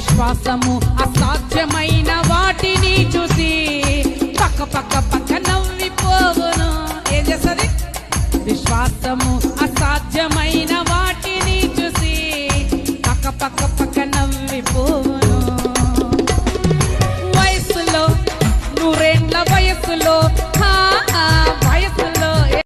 విశ్వాసము అసాధ్యమైన వాటిని చూసి పక్క పక్క పక్క నవ్విపోవును. ఏం చేస్తుంది? విశ్వాసము అసాధ్యమైన వాటిని చూసి పక్క పక్క పక్క నవ్విపోవును. వయసులో నూరేండ్ల వయసులో